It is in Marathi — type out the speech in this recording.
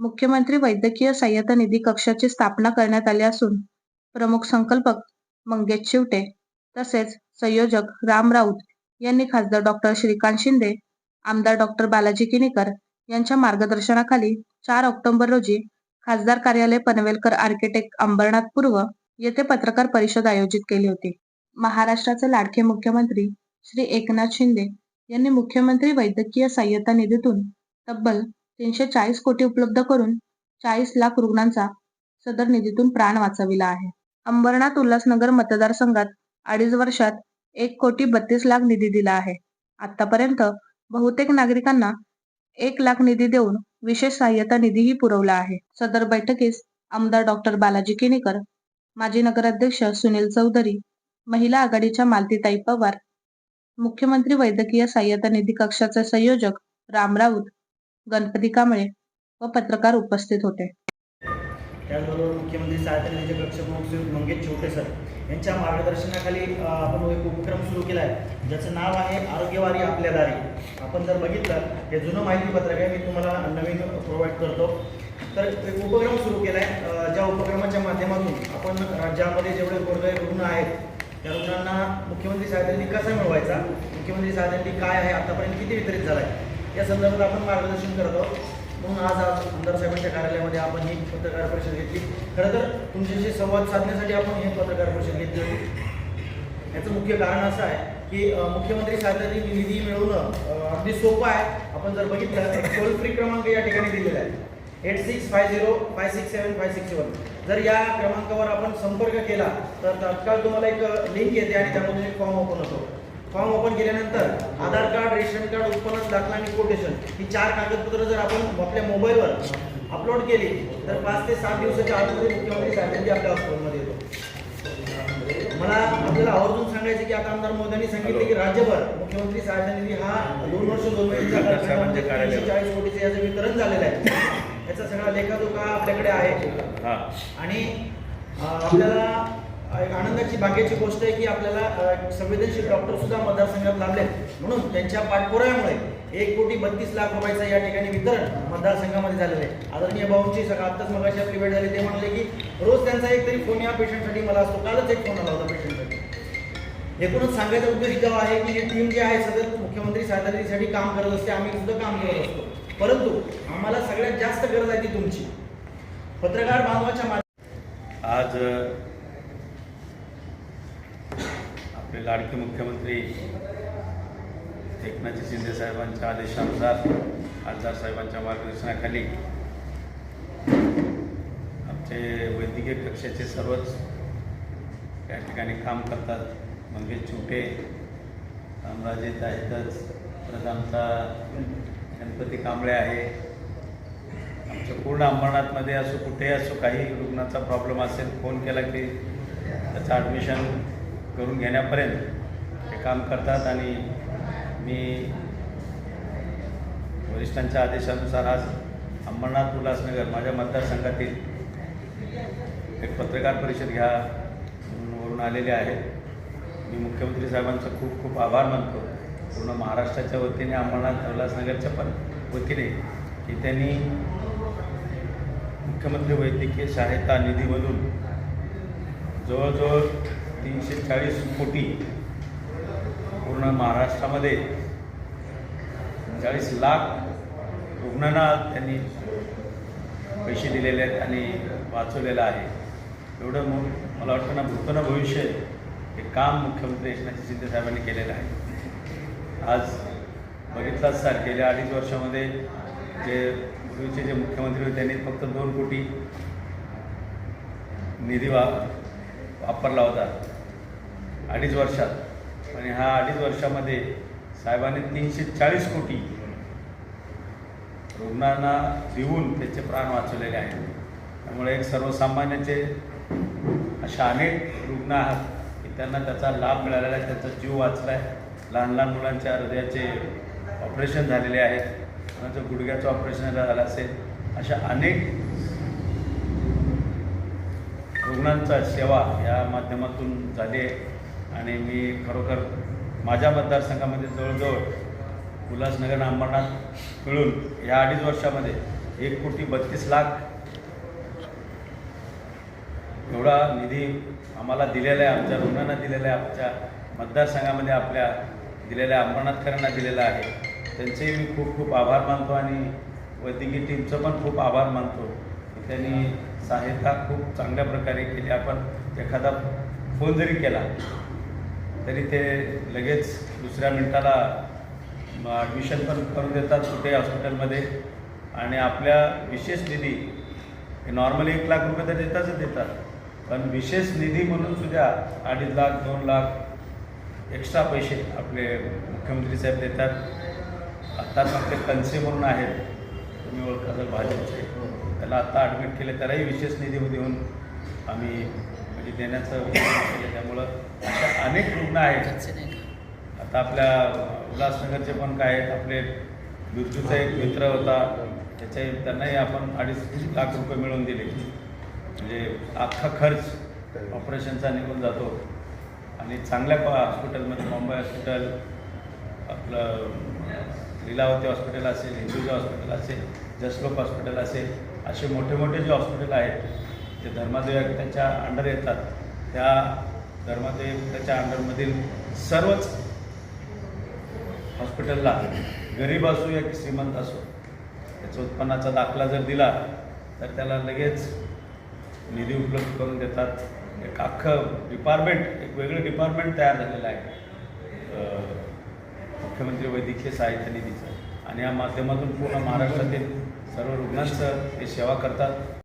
मुख्यमंत्री वैद्यकीय सहाय्यता निधी कक्षाची स्थापना करण्यात आली असून प्रमुख संकल्पक मंगेश चिवटे तसेच संयोजक राम राऊत यांनी खासदार डॉक्टर श्रीकांत शिंदे आमदार डॉक्टर बालाजी किनीकर यांच्या मार्गदर्शनाखाली चार ऑक्टोबर रोजी खासदार कार्यालय पनवेलकर आर्किटेक्ट अंबरनाथ पूर्व येथे पत्रकार परिषद आयोजित केली होती. महाराष्ट्राचे लाडके मुख्यमंत्री श्री एकनाथ शिंदे यांनी मुख्यमंत्री वैद्यकीय सहाय्यता निधीतून तब्बल तीनशे चाळीस कोटी उपलब्ध करून चाळीस लाख रुग्णांचा सदर निधीतून प्राण वाचविला आहे. अंबरनाथ उल्हासनगर मतदारसंघात अडीच वर्षात एक कोटी बत्तीस लाख निधी दिला आहे. आतापर्यंत बहुतेक नागरिकांना एक लाख निधी देऊन विशेष सहाय्यता निधीही पुरवला आहे. सदर बैठकीस आमदार डॉक्टर बालाजी किनीकर माजी नगराध्यक्ष सुनील चौधरी महिला आघाडीच्या मालतीताई पवार मुख्यमंत्री वैद्यकीय सहाय्यता निधी कक्षाचे संयोजक राम राऊत गणपती कांबळे व पत्रकार उपस्थित होते. त्याचबरोबर मुख्यमंत्री सहायता निधीचे श्री मंगेश छोटे सर यांच्या मार्गदर्शनाखाली आपण एक उपक्रम सुरू केला आहे. ज्याचं नाव आहे आरोग्यवारी आपल्या दारी. आपण जर बघितलं हे जुनं माहिती पत्रक आहे. मी तुम्हाला नवीन प्रोव्हाइड करतो. तर एक उपक्रम सुरू केला आहे ज्या उपक्रमाच्या माध्यमातून आपण राज्यामध्ये जेवढे गोरगरीब रुग्ण आहेत त्या रुग्णांना मुख्यमंत्री सहायता निधी कसा मिळवायचा? मुख्यमंत्री सहायता निधी काय आहे? आतापर्यंत किती वितरित झाला आहे या संदर्भात आपण मार्गदर्शन करत आहोत. म्हणून आज आज आमदार साहेबांच्या कार्यालयामध्ये आपण ही पत्रकार परिषद घेतली. खरं तर तुमच्याशी संवाद साधण्यासाठी आपण ही पत्रकार परिषद घेतली होती. याचं मुख्य कारण असं आहे की मुख्यमंत्री सहायता निधी मिळवणं अगदी सोपं आहे. आपण जर बघितलं तर टोल फ्री क्रमांक या ठिकाणी दिलेला आहे. Eight six five zero five six seven five six one जर या क्रमांकावर आपण संपर्क केला तर तात्काळ तुम्हाला एक लिंक येते आणि त्यामधून एक फॉर्म ओपन होतो. फॉर्म ओपन केल्यानंतर आधार कार्ड रेशन कार्ड उत्पन्न दाखला आणि कोटेशन ही चार कागदपत्र जर आपण आपल्या मोबाईलवर अपलोड केली तर पाच ते सात दिवसाच्या आतमध्ये मुख्यमंत्री साहेबांची आपल्या हॉस्पिटलमध्ये येतो. मला आपल्याला आवर्जून सांगायचे की आता आमदार मोदींनी सांगितले की राज्यभर मुख्यमंत्री सहायता निधी हा दोन वर्ष दोन चाळीस कोटीचे याचं वितरण झालेलं आहे. याचा सगळा लेखाजोखा आपल्याकडे आहे. हा. आणि आपल्याला एक आनंदाची भाग्याची गोष्ट आहे की आपल्याला संवेदनशील डॉक्टर सुद्धा मतदारसंघात लाभले म्हणून त्यांच्या पाठपुराव्यामुळे एक कोटी बत्तीस लाख रुपयाचं या ठिकाणी वितरण मतदारसंघामध्ये झालेलं आहे. आदरणीय भाऊंची सगळं आत्ताच मगाशी आपली वेळ झाली ते म्हणाले की रोज त्यांचा एक तरी फोन या पेशंटसाठी मला असतो. कालच एक फोन आला होता पेशंटसाठी. एकूणच सांगायचा उद्देश जेव्हा आहे की ही टीम जी आहे सतत मुख्यमंत्री सहायतासाठी काम करत असते आम्ही सुद्धा काम करत असतो. परंतु आम्हाला सगळ्यात जास्त गरज आहे ती तुमची. पत्रकार बांधवाच्या आज आपले लाडके मुख्यमंत्री एकनाथजी शिंदे साहेबांच्या आदेशानुसार खासदार साहेबांच्या मार्गदर्शनाखाली आमचे वैद्यकीय कक्षाचे सर्वच त्या ठिकाणी काम करतात. मंगेश छोटे रामराजे आहेतच परत आमचा गणपती कांबळे आहे. आमच्या पूर्ण अंबरनाथमध्ये असो कुठेही असो काही रुग्णाचा प्रॉब्लेम असेल फोन केला की त्याचं ॲडमिशन करून घेण्यापर्यंत ते काम करतात आणि मी वरिष्ठांच्या आदेशानुसार आज अंबरनाथ उल्हासनगर माझ्या मतदारसंघातील एक पत्रकार परिषद घ्या म्हणून वरून आलेले आहेत मी मुख्यमंत्री साहेबांचा खूप खूप आभार मानतो. पूर्ण महाराष्ट्राच्या वतीने अंबरनाथ उल्हासनगरच्या पण वतीने की त्यांनी मुख्यमंत्री वैद्यकीय सहायता निधीमधून जवळजवळ तीनशे चाळीस कोटी पूर्ण महाराष्ट्रामध्ये. चाळीस लाख रुग्णांना त्यांनी पैसे दिलेले आहेत आणि वाचवलेलं आहे. एवढं मग मला वाटतं ना भूतन भविष्य हे काम मुख्यमंत्री एकनाथ शिंदे साहेबांनी केलेलं आहे. आज बघितलाच सर गेल्या अडीच वर्षामध्ये जे पूर्वीचे जे मुख्यमंत्री होते त्यांनी फक्त दोन कोटी निधी वा वापरला होता. अडीच वर्षात. आणि ह्या अडीच वर्षामध्ये साहेबांनी तीनशे चाळीस कोटी रुग्णांना देऊन त्याचे प्राण वाचवलेले आहेत. त्यामुळे एक सर्वसामान्याचे अशा अनेक रुग्ण आहात की त्यांना त्याचा लाभ मिळालेला आहे त्यांचा जीव वाचला आहे लहान लहान मुलांच्या हृदयाचे ऑपरेशन झालेले आहेत. कोणाचं गुडघ्याचं ऑपरेशन झालं असेल अशा अनेक रुग्णांचा सेवा या माध्यमातून झाली आहे. आणि मी खरोखर माझ्या मतदारसंघामध्ये जवळजवळ उल्हासनगर आणि अंबरनाथ मिळून या अडीच वर्षामध्ये एक कोटी बत्तीस लाख एवढा निधी आम्हाला दिलेला आहे आमच्या रुग्णांना दिलेला आहे आमच्या मतदारसंघामध्ये आपल्या दिलेल्या अंबरनाथकरांना दिलेला आहे. त्यांचेही मी खूप खूप आभार मानतो आणि वैद्यकीय टीमचं पण खूप आभार मानतो. की त्यांनी सहायता खूप चांगल्या प्रकारे केली. आपण एखादा फोन जरी केला तरी ते लगेच दुसऱ्या मिनिटाला ॲडमिशन पण करून देतात कुठे हॉस्पिटलमध्ये आणि आपल्या विशेष निधी नॉर्मली एक लाख रुपये तर देताच देतात. पण विशेष निधी म्हणून सुद्धा अडीच लाख दोन लाख एक्स्ट्रा पैसे आपले मुख्यमंत्री साहेब देतात. आत्ताच आपले कनसे म्हणून आहेत. तुम्ही ओळखा जर भाजपचे. त्याला आत्ता ॲडमिट केले त्यालाही विशेष निधी देऊन आम्ही म्हणजे देण्याचं केलं त्यामुळे. रुग्ण आहेत आता आपल्या उल्हासनगरचे पण काय आहेत आपले बिरजूचा एक मित्र होता त्याच्या त्यांनाही आपण अडीच लाख रुपये मिळवून दिले. म्हणजे अख्खा खर्च ऑपरेशनचा निघून जातो. आणि चांगल्या प- हॉस्पिटलमध्ये मुंबई हॉस्पिटल आपलं लीलावती हॉस्पिटल असेल हिंदुजा हॉस्पिटल असेल जसलोक हॉस्पिटल असेल असे मोठे मोठे जे हॉस्पिटल आहेत जे धर्मादेव त्यांच्या अंडर येतात त्या धर्मादेव त्याच्या अंडरमधील सर्वच हॉस्पिटलला गरीब असो या की श्रीमंत असो त्याचा उत्पन्नाचा दाखला जर दिला तर त्याला लगेच निधी उपलब्ध करून देतात. एक अख्खं डिपार्टमेंट एक वेगळं डिपार्टमेंट तयार झालेलं आहे. मुख्यमंत्री वैद्यकीय सहाय्यता निधीचं. आणि या माध्यमातून पूर्ण महाराष्ट्रातील सर्व रुग्णांचं ते सेवा करतात.